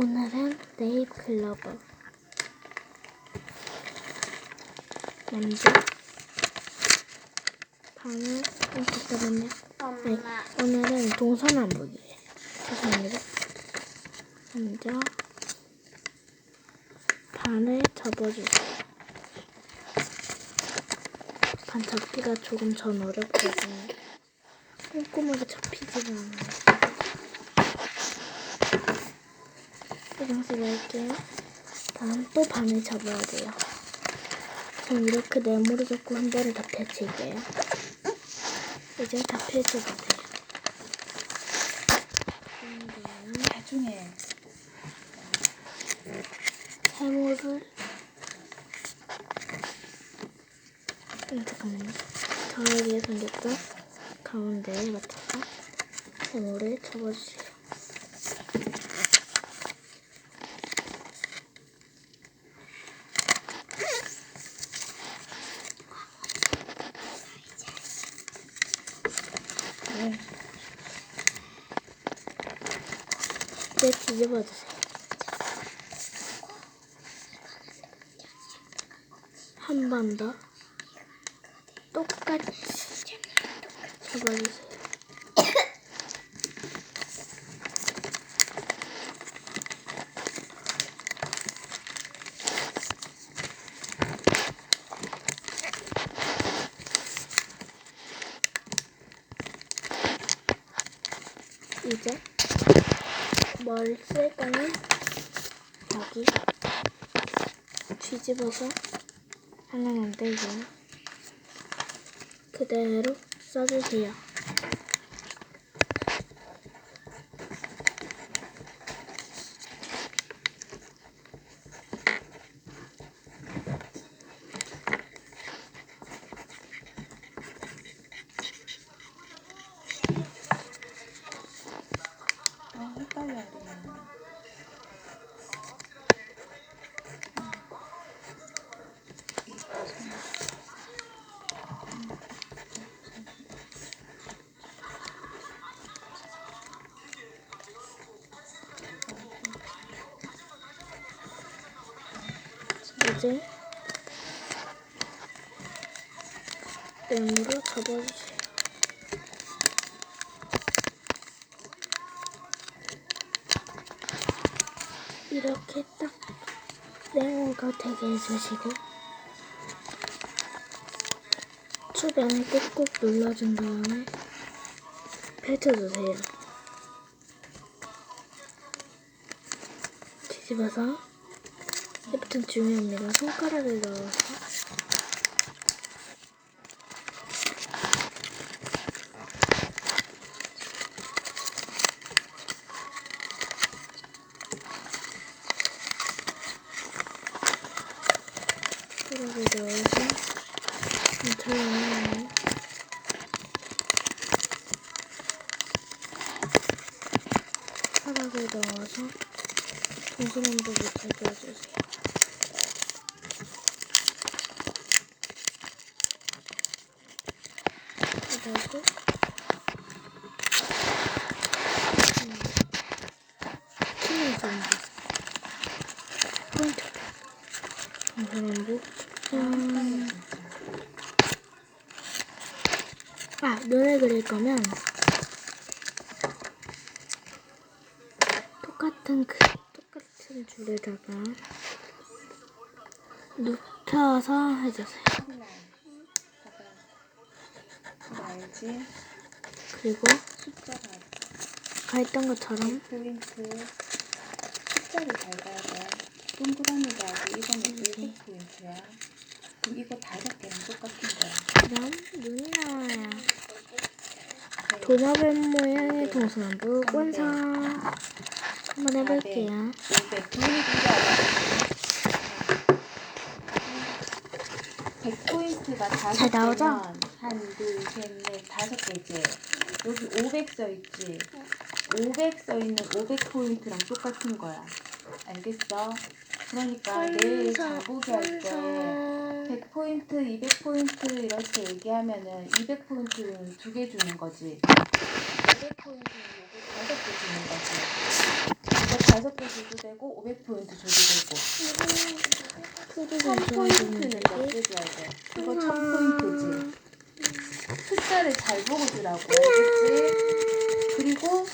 오늘은 네잎 클로버. 먼저 반을 어, 잠깐만요. 아니, 오늘은 동서남북이에요. 죄송합니다. 먼저 반을 접어주세요. 반 접기가 조금 전 어렵거든요. 꼼꼼하게 접히지가 않아요. 이정식으로 할게요. 다음 또 반을 접어야 돼요. 전 이렇게 네모를 접고 한 번을 더 펼칠게요. 이제 다 펼쳐주세요. 그다음에 나중에 세모를 음, 잠깐만요. 저에게 생겼던 가운데에 맞춰서 세모를 접어주세요. 네. 이제 뒤집어주세요. 한 번 더 똑같이 접어주세요. 이제 뭘쓸 거는 여기 뒤집어서 하나 만들고 그대로 써주세요. 이제 네모로 접어주세요. 이렇게 딱 네모가 되게 해주시고 주변을 꾹꾹 눌러준 다음에 펼쳐주세요. 뒤집어서 예쁘튼 중요합니다. 손가락을 넣어서 손가락을 넣어서 전체를 손가락을 넣어서 동서남북을 제거해주세요. 그리고 키는 전부 포인트 동서남북 짠. 아 눈을 그릴 거면 똑같은 그 똑같은 줄에다가 눕혀서 해주세요. 봐봐. 이거 알지? 그리고 숫자가 아까 했던 것처럼 포인트 숫자를 잘 봐야 돼. 동그라미가 아주 이거는 100 포인트야. 그럼 이거 다섯 개랑 똑같은 거야. 그럼 눈이 나와요. 도마뱀 모양의 동서남북 완성. 한번 해볼게요. 500. 돈이 이거 알아? 100포인트가 다섯 잘 나오죠? 한, 둘, 셋, 넷, 다섯 개째. 여기 500 써있지? 500 써있는 500포인트랑 똑같은 거야. 알겠어? 그러니까 내일 자보기 할 때 100포인트, 200포인트 이렇게 얘기하면은 200포인트는 두 개 주는 거지. 500포인트는 요거 다섯 개 주는 거지. 이거 다섯 개 줘도 되고 500포인트 줘도 되고. 3포인트는 몇 개 줘야 돼? 그거 1000포인트지. 숫자를 잘 보고 주라고 알겠지? 그리고